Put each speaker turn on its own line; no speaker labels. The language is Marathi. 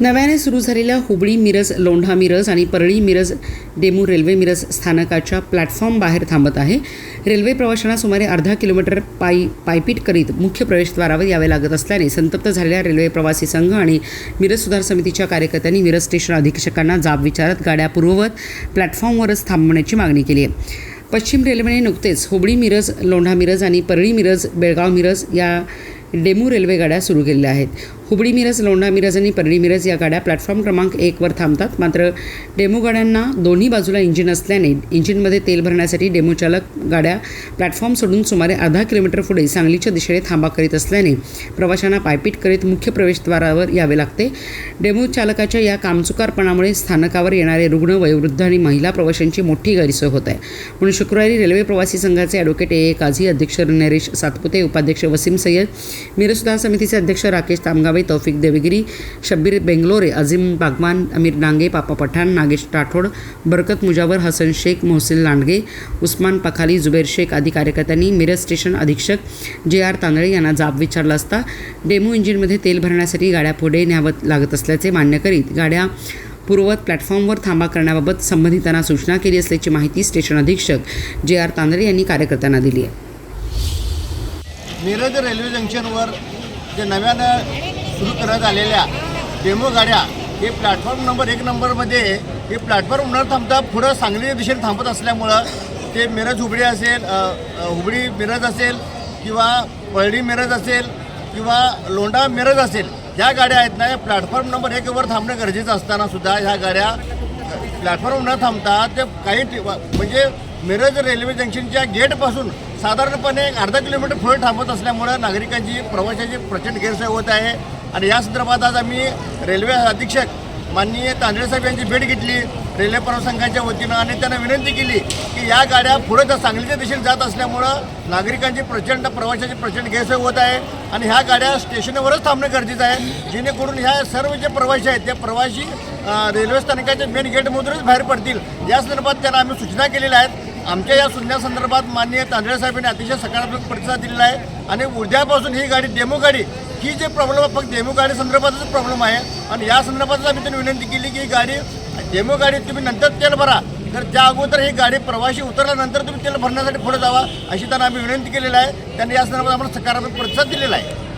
नव्याने सुरू झालेल्या हुबळी मिरज लोंढा मिरज आणि परळी मिरज डेमू रेल्वे मिरज स्थानकाच्या प्लॅटफॉर्म बाहेर थांबत आहे. रेल्वे प्रवाशांना सुमारे अर्धा किलोमीटर पायी पायपीट करीत मुख्य प्रवेशद्वारावर यावे लागत असल्याने संतप्त झालेल्या रेल्वे प्रवासी संघ आणि मिरज सुधार समितीच्या कार्यकर्त्यांनी मिरज स्टेशन अधीक्षकांना जाब विचारत गाड्या पूर्ववत प्लॅटफॉर्मवरच थांबवण्याची मागणी केली आहे. पश्चिम रेल्वेने नुकतेच हुबळी मिरज लोंढा मिरज आणि परळी मिरज बेळगाव मिरज या डेमू रेल्वे गाड्या सुरू केलेल्या आहेत. हुबळी मिरज लोंढा मिरज आणि परळी मिरज या गाड्या प्लॅटफॉर्म क्रमांक एकवर थांबतात. मात्र डेमो गाड्यांना दोन्ही बाजूला इंजिन असल्याने इंजिनमध्ये तेल भरण्यासाठी डेमो चालक गाड्या प्लॅटफॉर्म सोडून सुमारे अर्धा किलोमीटर पुढे सांगलीच्या दिशेने थांबा करीत असल्याने प्रवाशांना पायपीट करीत मुख्य प्रवेशद्वारावर यावे लागते. डेमो चालकाच्या या कामचुकारपणामुळे स्थानकावर येणारे रुग्ण वयोवृद्ध आणि महिला प्रवाशांची मोठी गैरसोय होत आहे. म्हणून शुक्रवारी रेल्वे प्रवासी संघाचे ॲडव्होकेट ए. ए. काझी अध्यक्ष नरेश सातपुते उपाध्यक्ष वसीम सय्यद मिरज सुधार समितीचे अध्यक्ष राकेश तामगावे तौफिक देवगिरी शब्बीर बेंगलोरे अझीम बागवान अमीर डांगे पापा पठाण नागेश राठोड बरकत मुजावर हसन शेख मोहसिन लांडगे उस्मान पखाली जुबेर शेख आदी कार्यकर्त्यांनी मिरज स्टेशन अधीक्षक जे आर तांदळे यांना जाब विचारला असता. डेमो इंजिनमध्ये तेल भरण्यासाठी गाड्या पुढे न्यावत लागत असल्याचे मान्य करीत गाड्या पूर्ववत प्लॅटफॉर्मवर थांबा करण्याबाबत संबंधितांना सूचना केली असल्याची माहिती स्टेशन अधीक्षक जे आर तांदळे यांनी कार्यकर्त्यांना दिली आहे.
मिरज रेल्वे जंक्शनवर जे नव्यानं सुरू करण्यात आलेल्या डेमो गाड्या हे प्लॅटफॉर्म नंबर एक नंबरमध्ये हे प्लॅटफॉर्म न थांबता पुढं सांगली दिशेने थांबत असल्यामुळं ते मिरज हुबळी असेल हुबडी हुबळी मिरज असेल किंवा पळडी मिरज असेल किंवा लोंढा मिरज असेल ह्या गाड्या आहेत ना या प्लॅटफॉर्म नंबर एकवर थांबणं गरजेचं असताना सुद्धा ह्या गाड्या प्लॅटफॉर्म न थांबता ते काही म्हणजे मिरज रेल्वे जंक्शनच्या गेटपासून साधारणपणे एक अर्धा किलोमीटर पुढे थांबत असल्यामुळं नागरिकांची प्रवाशाची प्रचंड गैरसोय होत आहे. आणि या संदर्भात आज आम्ही रेल्वे अधीक्षक माननीय तांदळे साहेब यांची भेट घेतली. रेल्वे प्रवासंघाच्या वतीनं आणि त्यांना विनंती केली की या गाड्या पुढे तर सांगलीच्या दिशेने जात असल्यामुळं नागरिकांची प्रचंड प्रवाशाची प्रचंड गैरसोय होत आहे आणि ह्या गाड्या स्टेशनवरच थांबणं गरजेचं आहे. जेणेकरून ह्या सर्व जे प्रवासी आहेत ते प्रवासी रेल्वे स्थानकाच्या मेन गेटमधूनच बाहेर पडतील. या संदर्भात त्यांना आम्ही सूचना केलेल्या आहेत. आमच्या या सूचनासंदर्भात माननीय तांदळे साहेबांनी अतिशय सकारात्मक प्रतिसाद दिलेला आहे. आणि उद्यापासून ही गाडी डेमो गाडी ही जे प्रॉब्लेम आहे फक्त डेमो गाडी संदर्भातच प्रॉब्लेम आहे. आणि या संदर्भातच आम्ही त्यांनी विनंती केली की ही गाडी डेमो गाडी तुम्ही नंतर तेल भरा. तर त्या अगोदर ही गाडी प्रवाशी उतरल्यानंतर तुम्ही तेल भरण्यासाठी पुढे जावा अशी त्यांना आम्ही विनंती केलेली आहे. त्यांनी या संदर्भात आम्हाला सकारात्मक प्रतिसाद दिलेला आहे.